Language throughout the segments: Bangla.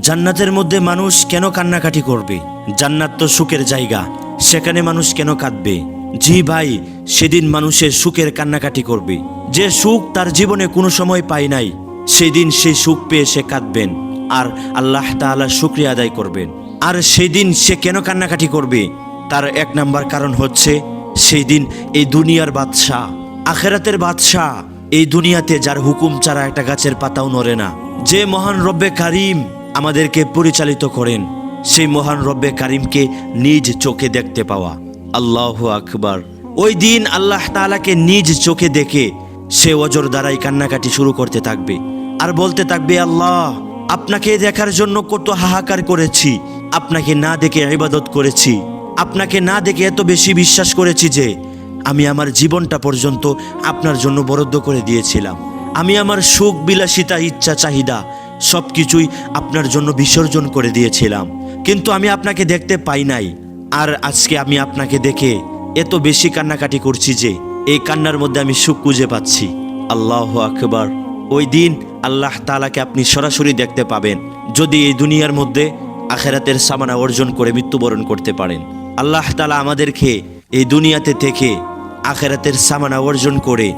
জান্নাতের মধ্যে মানুষ কেন কান্নাকাটি করবে? জান্নাত তো সুখের জায়গা। সেখানে মানুষ কেন কাঁদবে? জি ভাই, সেদিন মানুষের সুখের কান্নাকাটি করবে। যে সুখ তার জীবনে কোনো সময় পায় নাই সেই দিন সেই সুখ পেয়ে সে কাঁদবেন। আর আল্লাহ তাআলা শুক্রিয়া আদায় করবেন। আর সেই দিন সে কেন কান্নাকাটি করবে? তার এক নাম্বার কারণ হচ্ছে সেই দিন এই দুনিয়ার বাদশাহ, আখেরাতের বাদশাহ, এই দুনিয়াতে যার হুকুম ছাড়া একটা গাছের পাতাও নড়ে না। যে মহান রব্বে কারিম আমাদেরকে পরিচালিত করেন সেই মহান রব্বে কারিমকে নিজ চোখে দেখতে পাওয়া। আল্লাহ আকবার। ওই দিন আল্লাহ তাআলাকে নিজ চোখে দেখে সে অজর দ্বারাই কান্নাকাটি শুরু করতে থাকবে। আর বলতে থাকবে, আল্লাহ, আপনাকে দেখার জন্য কত হাহাকার করেছি। আপনাকে না দেখে ইবাদত করেছি। আপনাকে না দেখে এত বেশি বিশ্বাস করেছি যে, আমি আমার জীবনটা পর্যন্ত আপনার জন্য বরাদ্দ করে দিয়েছিলাম। আমি আমার সুখ বিলাসিতা ইচ্ছা চাহিদা সব কিছুই আপনার জন্য বিসর্জন করে দিয়েছিলাম। কিন্তু আমি আপনাকে দেখতে পাই নাই। আর আজকে আমি আপনাকে দেখে এত বেশি কান্নাকাটি করছি যে এই কান্নার মধ্যে আমি সুখ খুঁজে পাচ্ছি। আল্লাহ আকবার। ওই দিন আল্লাহ তাআলাকে আপনি সরাসরি দেখতে পাবেন, যদি এই দুনিয়ার মধ্যে আখেরাতের সামানা অর্জন করে মৃত্যুবরণ করতে পারেন। আল্লাহ তালা আমাদেরকে এই দুনিয়াতে থেকে আখেরাতের সামানা অর্জন করে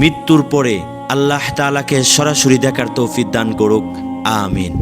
মৃত্যুর পরে আল্লাহ তাআলাকে সরাসরি দেখার তৌফিক দান করুক। ആമീൻ